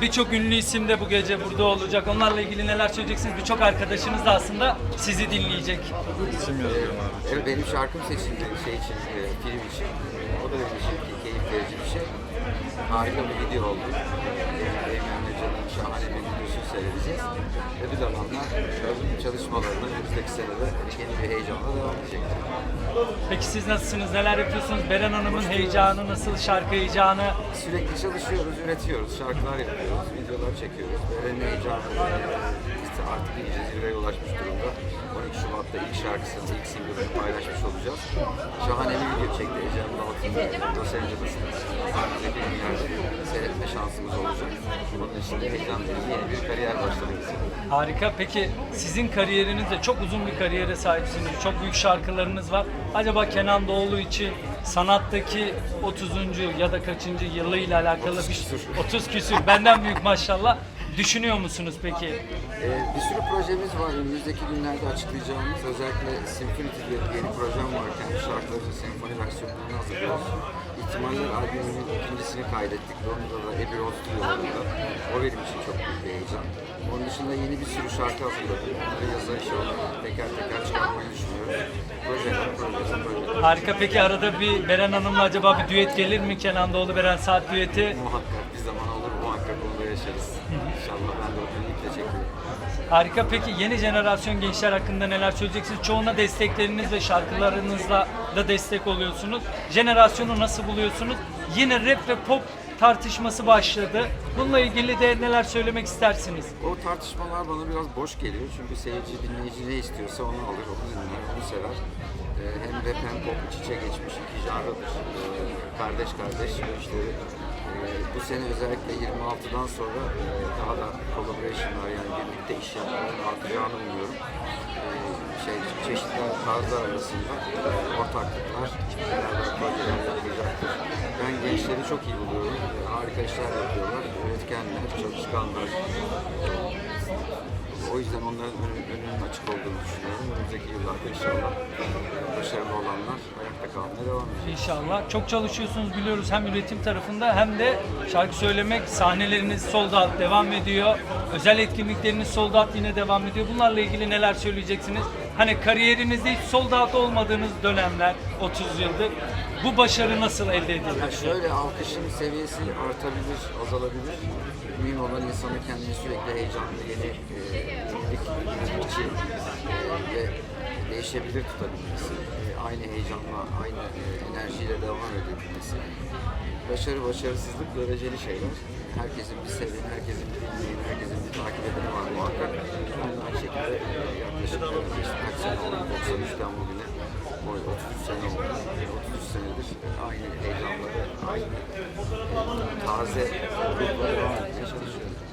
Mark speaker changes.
Speaker 1: birçok ünlü isim de bu gece burada olacak. Onlarla ilgili neler söyleyeceksiniz? Birçok arkadaşınız da aslında sizi dinleyecek.
Speaker 2: İsim yazıyorum abi.
Speaker 3: Evet benim şarkım seçildi şey için, e, film için. O da benim için ki- keyif verici bir şey. Harika bir video oldu. E, Necan'ın şahane bir videosunu seyredeceğiz. Ödül alanlar çalışmalarına önümüzdeki senede yeni bir heyecanla devam edecektir.
Speaker 1: Peki siz nasılsınız? Neler yapıyorsunuz? Beren Hanım'ın heyecanı nasıl? Şarkı heyecanı?
Speaker 3: Sürekli çalışıyoruz, üretiyoruz, şarkılar yapıyoruz, videolar çekiyoruz. Beren'in heyecanı işte artık iyice zirveye ulaşmış durumda. 12 Şubat'ta ilk şarkısını, ilk single'ını paylaşmış olacağız. Şahane bir video çekti Ecem'in altında Los Angeles'ta. Yeni bir kariyer başladık.
Speaker 1: Harika. Peki sizin kariyerinizde çok uzun bir kariyere sahipsiniz. Çok büyük şarkılarınız var. Acaba Kenan Doğulu için sanattaki 30. ya da kaçıncı yılıyla alakalı
Speaker 3: 30
Speaker 1: bir
Speaker 3: küsur.
Speaker 1: 30 küsür benden büyük maşallah. Düşünüyor musunuz peki?
Speaker 3: Ee, bir sürü projemiz var. Önümüzdeki günlerde açıklayacağımız özellikle Symphony diye bir yeni projem var. Kendi şarkılarımızın senfoni versiyonlarını hazırlıyoruz. İhtimaller albümünün ikincisini kaydettik. Onda da Abbey Road stüdyolarında. O benim için çok büyük bir heyecan. Onun dışında yeni bir sürü şarkı hazırladım. Onları yaza inşallah teker teker çıkarmayı düşünüyoruz. Projeler, projeler, projeler.
Speaker 1: Harika. Peki arada bir Beren Hanım'la acaba bir düet gelir mi? Kenan Doğulu Beren Saat düeti.
Speaker 3: Muhakkak bir zaman olur, yaşarız. İnşallah ben de o günü iple çekiyorum.
Speaker 1: Harika. Peki yeni jenerasyon gençler hakkında neler söyleyeceksiniz? Çoğuna destekleriniz ve şarkılarınızla da destek oluyorsunuz. Jenerasyonu nasıl buluyorsunuz? Yine rap ve pop tartışması başladı. Bununla ilgili de neler söylemek istersiniz?
Speaker 3: O tartışmalar bana biraz boş geliyor çünkü seyirci, dinleyici ne istiyorsa onu alır, onu dinler, onu sever. Ee, hem rap hem pop iç içe geçmiş iki janradır. Ee, kardeş kardeş işleri. Ee, bu sene özellikle 26'dan sonra e, daha da collaboration'lar yani birlikte iş yapmanın artacağını umuyorum. Ee, şey, çeşitli tarzlar arasında e, ortaklıklar, beraber projeler yapılacaktır. Ben gençleri çok iyi buluyorum. Ee, harika işler yapıyorlar. Üretkenler, çalışkanlar. O yüzden onların önü- önünün açık olduğunu düşünüyorum. Önümüzdeki yıllarda inşallah başarılı olanlar ayakta kalmaya devam edecek.
Speaker 1: İnşallah. Çok çalışıyorsunuz biliyoruz hem üretim tarafında hem de şarkı söylemek sahneleriniz sold out devam ediyor. Özel etkinlikleriniz sold out yine devam ediyor. Bunlarla ilgili neler söyleyeceksiniz? Hani kariyerinizde hiç sold out olmadığınız dönemler 30 yıldır. Bu başarı nasıl elde edildi?
Speaker 3: Ya şöyle alkışın seviyesi artabilir, azalabilir. Mühim olan insanın kendini sürekli heyecanlı, yeni e, e, ve değişebilir tutabilmesi. E, aynı heyecanla, aynı e, enerjiyle devam edebilmesi. Başarı, başarısızlık göreceli şeyler. Herkesin bir seveni, herkesin bir dinleyen, herkesin bir takip edeni var muhakkak. Aynı şekilde yaklaşık işte kaç sene oldu, 93'ten bugüne. O 33 sene oldu. E, 33 senedir aynı heyecanları, aynı e, taze etmeye çalışıyoruz.